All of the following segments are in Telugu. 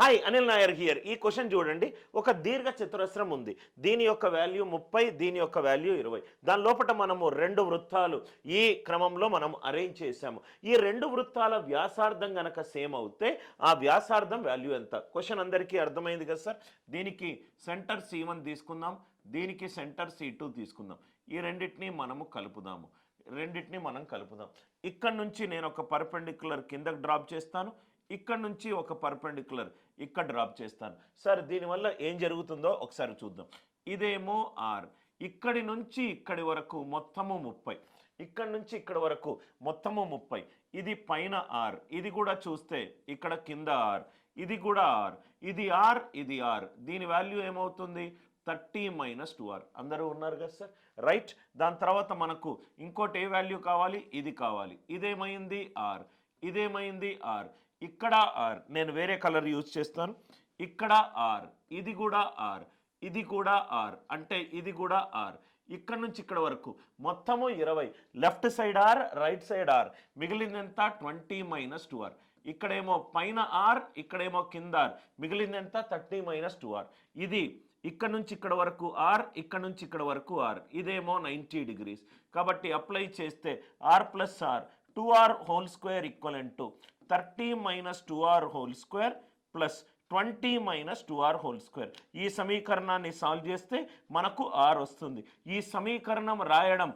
హాయ్ అనిల్ నాయర్ హియర్ ఈ క్వశ్చన్ చూడండి. ఒక దీర్ఘ చతురస్రం ఉంది. దీని యొక్క వాల్యూ ముప్పై దీని యొక్క వాల్యూ ఇరవై. దాని లోపల మనము రెండు వృత్తాలు ఈ క్రమంలో మనం అరేంజ్ చేసాము ఈ రెండు వృత్తాల వ్యాసార్థం గనక సేమ్ అవుతే ఆ వ్యాసార్థం వాల్యూ ఎంత? క్వశ్చన్ అందరికీ అర్థమైంది కదా సార్ దీనికి సెంటర్ సి వన్ తీసుకుందాం. దీనికి సెంటర్ సి టూ తీసుకుందాం. ఈ రెండింటిని మనము కలుపుదాము. రెండింటిని మనం కలుపుదాం. ఇక్కడ నుంచి నేను ఒక పర్పెండిక్యులర్ కిందకు డ్రాప్ చేస్తాను. ఇక్కడ నుంచి ఒక పర్పెండిక్యులర్ ఇక్కడ డ్రాప్ చేస్తాను. సార్ దీనివల్ల ఏం జరుగుతుందో ఒకసారి చూద్దాం. ఇదేమో ఆర్. ఇక్కడి నుంచి ఇక్కడి వరకు మొత్తము ముప్పై. ఇక్కడ నుంచి ఇక్కడ వరకు మొత్తము ముప్పై. ఇది పైన ఆర్. ఇది కూడా చూస్తే ఇక్కడ కింద ఆర్. ఇది కూడా ఆర్. ఇది ఆర్ ఇది ఆర్. దీని వాల్యూ ఏమవుతుంది? Thirty minus two R. అందరూ ఉన్నారు కదా సార్? రైట్. దాని తర్వాత మనకు ఇంకోటి ఏ వాల్యూ కావాలి? ఇది కావాలి. ఇదేమైంది? ఆర్. ఇదేమైంది? ఆర్. ఇక్కడ ఆర్ నేను వేరే కలర్ యూజ్ చేస్తాను. ఇక్కడ ఆర్ ఇది కూడా ఆర్ ఇది కూడా ఆర్ అంటే ఇది కూడా ఆర్ ఇక్కడ నుంచి ఇక్కడ వరకు. మొత్తము ఇరవై. Left side R right side R మిగిలింది ఎంత ట్వంటీ మైనస్ టూ ఆర్ ఇక్కడేమో పైన ఆర్ ఇక్కడేమో కింద ఆర్ మిగిలింది ఎంత థర్టీ మైనస్ టూ ఆర్ ఇది ఇక్కడ నుంచి ఇక్కడ వరకు ఆర్ ఇక్కడ నుంచి ఇక్కడ వరకు ఆర్ ఇదేమో నైంటీ డిగ్రీస్ కాబట్టి అప్లై చేస్తే R plus R two R whole square equivalent to thirty minus two R whole square plus twenty minus two R whole square ఈ సమీకరణాన్ని సాల్వ్ చేస్తే మనకు ఆర్ వస్తుంది. ఈ సమీకరణం రాయడం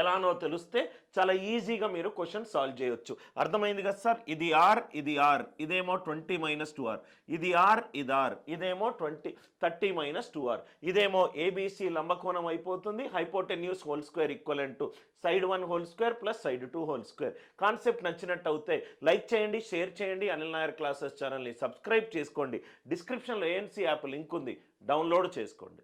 ఎలానో తెలిస్తే చాలా ఈజీగా మీరు క్వశ్చన్ సాల్వ్ చేయొచ్చు. అర్థమైంది కదా సార్? ఇది ఆర్ ఇది ఆర్ ఇదేమో ట్వంటీ మైనస్ టూ ఆర్ ఇది ఆర్ ఇది ఆర్ ఇదేమో twenty thirty minus two R ఇదేమో ఏబీసీ లంబకోణం అయిపోతుంది. Hypotenuse whole square equal to side one whole square plus side two whole square concept నచ్చినట్టు అవుతే లైక్ చేయండి షేర్ చేయండి. అనిల్ నాయర్ క్లాసెస్ ఛానల్ని సబ్స్క్రైబ్ చేసుకోండి. డిస్క్రిప్షన్లో ఏఎన్సీ యాప్ లింక్ ఉంది. డౌన్లోడ్ చేసుకోండి.